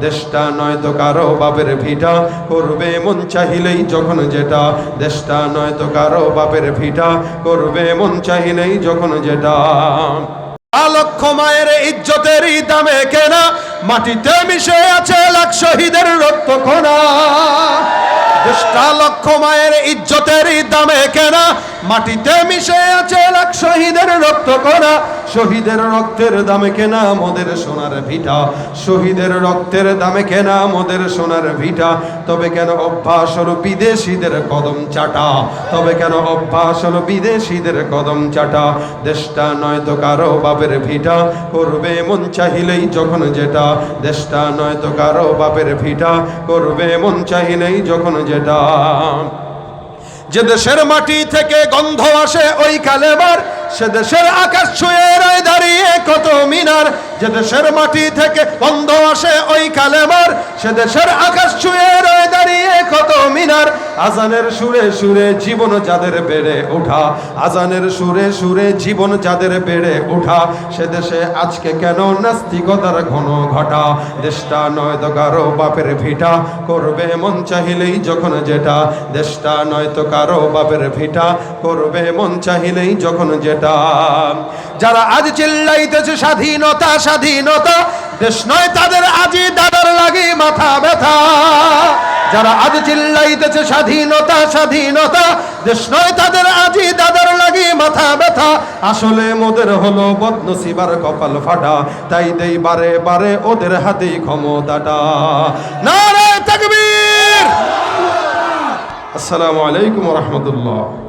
দেশটা নয় তো কারও বাপের ভিটা। করবে মন চাহিলেই যখন যেটা। দেশটা নয় তো কারও বাপের ভিটা। করবে মন চাহিলেই যখন যেটা। লক্ষ মায়ের ইজ্জতের দামে কেনা। মাটিতে মিশে আছে লাখ শহীদের রক্ত খোনা দেশটা লক্ষ মায়ের ইজ্জতের দামে কেনা। মাটিতে মিশে আছে লাখ শহীদের রক্ত করা শহীদের রক্তের দামে কেনা মোদের সোনার ভিটা। শহীদের রক্তের দামে কেনা মোদের সোনার ভিটা। তবে কেন অভ্যাস হলো বিদেশিদের কদম চাটা? তবে কেন অভ্যাস হলো বিদেশিদের কদম চাটা? দেশটা নয় তো কারও বাপের ভিটা। করবে মন চাহিলেই যখন যেটা। দেশটা নয় তো কারও বাপের ভিটা। করবে মন চাহিলেই যখন যেটা। যে দেশের মাটি থেকে গন্ধ আসে ওই কালেমার, সে দেশের আকাশ ছুঁয়ে রয়ে দাঁড়িয়ে কত মিনার। যে দেশের মাটি থেকে গন্ধ আসে ওই কালেমার, সে দেশের আকাশ ছুঁয়ে রয়ে আজানের সুরে সুরে জীবন যাদের বেড়ে ওঠা, আজানের সুরে সুরে জীবন যাদের বেড়ে ওঠা, সে দেশে আজকে কেন নাস্তিকতার ঘন ঘটা? দেশটা নয় তো কারও বাপের ভিটা, করবে মন চাহিলেই যখন যেটা। দেশটা নয় তো কারও বাপের ভিটা, করবে মন চাহিলেই যখন যেটা। যারা আজ চিল্লাইতেছে স্বাধীনতা স্বাধীনতা, দেশ নয় তাদের আজই দাদার লাগে মাথা ব্যথা। যারা আজ চিল্লাইতেছে স্বাধীনতা স্বাধীনতা, দেশ নয় তাদের আজই দাদার লাগি মাথা ব্যথা। আসলে মোদের হলো বদনসিবার কপাল ফাটা, তাই দেই বারে বারে ওদের হাতেই ক্ষমতাটা। নারে তাকবীর! আসসালামু আলাইকুম রহমতুল্লাহ।